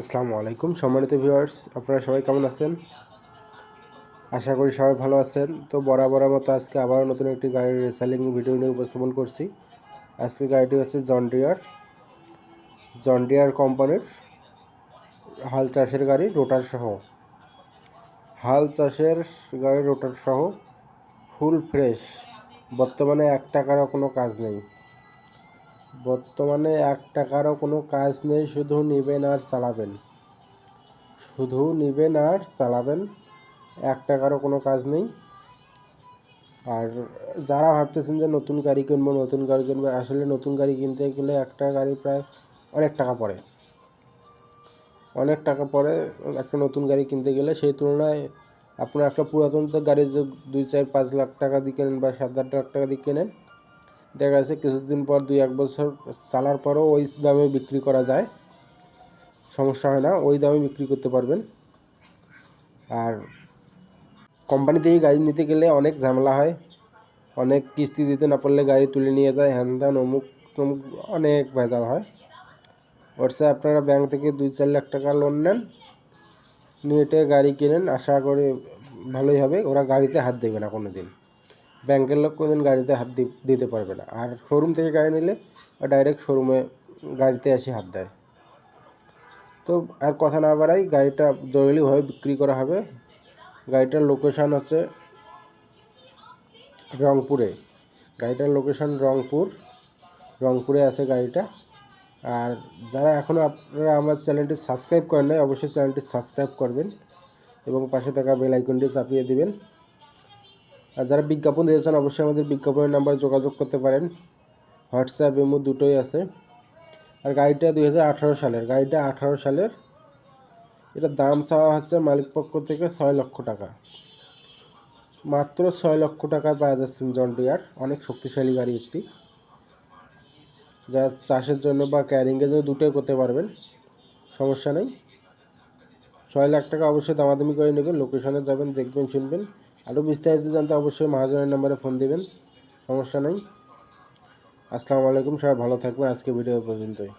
আসসালামু আলাইকুম। সম্মানিত ভিউয়ার্স, আপনারা সবাই কেমন আছেন? আশা করি সবাই ভালো আছেন। তো বরাবরের মতো আজকে আবার নতুন একটি গাড়ির রিসেলিং ভিডিও নিয়ে উপস্থাপন করছি। আজকে গাড়িটি হচ্ছে জন্ডিয়ার জন্ডিয়ার কোম্পানির হাল চাষের গাড়ি, রোটার সহ। হাল চাষের গাড়ি, রোটার সহ ফুল ফ্রেশ বর্তমানে এক টাকারও কোনো কাজ নেই। বর্তমানে এক টাকারও কোনো কাজ নেই, শুধু নেবেন আর চালাবেন। শুধু নেবেন আর চালাবেন, এক টাকারও কোনো কাজ নেই। আর যারা ভাবতেছেন যে নতুন গাড়ি কিনবো, নতুন গাড়ি কিনবো, আসলে নতুন গাড়ি কিনতে গেলে একটা গাড়ি প্রায় অনেক টাকা পড়ে। অনেক টাকা পড়ে একটা নতুন গাড়ি কিনতে গেলে, সেই তুলনায় আপনার একটা পুরাতন গাড়ি দুই চার পাঁচ লাখ টাকা দিয়ে কেনেন বা সাত আট লাখ টাকা দিয়ে কেনেন দেখা যাচ্ছে কিছুদিন পর দুই, এক বছর চালার পরও ওই দামে বিক্রি করা যায়। সমস্যা হয় না, ওই দামে বিক্রি করতে পারবেন। আর কোম্পানি থেকে গাড়ি নিতে গেলে অনেক ঝামেলা হয়। অনেক কিস্তি দিতে না পারলে গাড়ি তুলে নিয়ে যায় হ্যান ত্যান অমুক তমুক অনেক ভেজাল হয়। ওরসে আপনারা ব্যাংক থেকে দুই, চার লাখ টাকা লোন নেন, নিয়ে এটে গাড়ি কিনেন, আশা করে ভালোই হবে। ওরা গাড়িতে হাত দেবে না কোনো দিন ব্যাংকের লোক কোনোদিন গাড়িতে হাত দিতে পারবে না। আর শোরুম থেকে গাড়ি নিলে ডাইরেক্ট শোরুমে গাড়িতে এসে হাত দেয়। তো আর কথা না বাড়াই গাড়িটা জরুরিভাবে বিক্রি করা হবে। গাড়িটার লোকেশান হচ্ছে রংপুরে। গাড়িটার লোকেশান রংপুর। রংপুরে আছে গাড়িটা। আর যারা এখনও আপনারা আমার চ্যানেলটি সাবস্ক্রাইব করেন নাই, অবশ্যই চ্যানেলটি সাবস্ক্রাইব করবেন এবং পাশে থাকা বেল আইকনটি চাপিয়ে দিবেন। আর যারা বিজ্ঞাপন দিয়েছেন অবশ্যই আমাদের বিজ্ঞাপনের নাম্বারে যোগাযোগ করতে পারেন। হোয়াটসঅ্যাপ এমো দুটোই আছে। আর গাড়িটা দু হাজার আঠারো সালের। গাড়িটা আঠারো সালের। এটা দাম চাওয়া হচ্ছে মালিক পক্ষ থেকে ছয় লক্ষ টাকা। মাত্র ছয় লক্ষ টাকায় পাওয়া যাচ্ছে জন ডিয়ার। অনেক শক্তিশালী গাড়ি একটি। যা চাষের জন্য বা ক্যারিংয়ের জন্য দুটোই করতে পারবেন। সমস্যা নেই। ছয় লাখ টাকা অবশ্যই দামাদামি করে নেবেন। লোকেশনে যাবেন, দেখবেন, শুনবেন। আরও বিস্তারিত জানতে অবশ্যই মহাজনের নাম্বারে ফোন দেবেন, সমস্যা নেই। আসসালামু আলাইকুম, সবাই ভালো থাকবেন আজকে ভিডিও পর্যন্তই।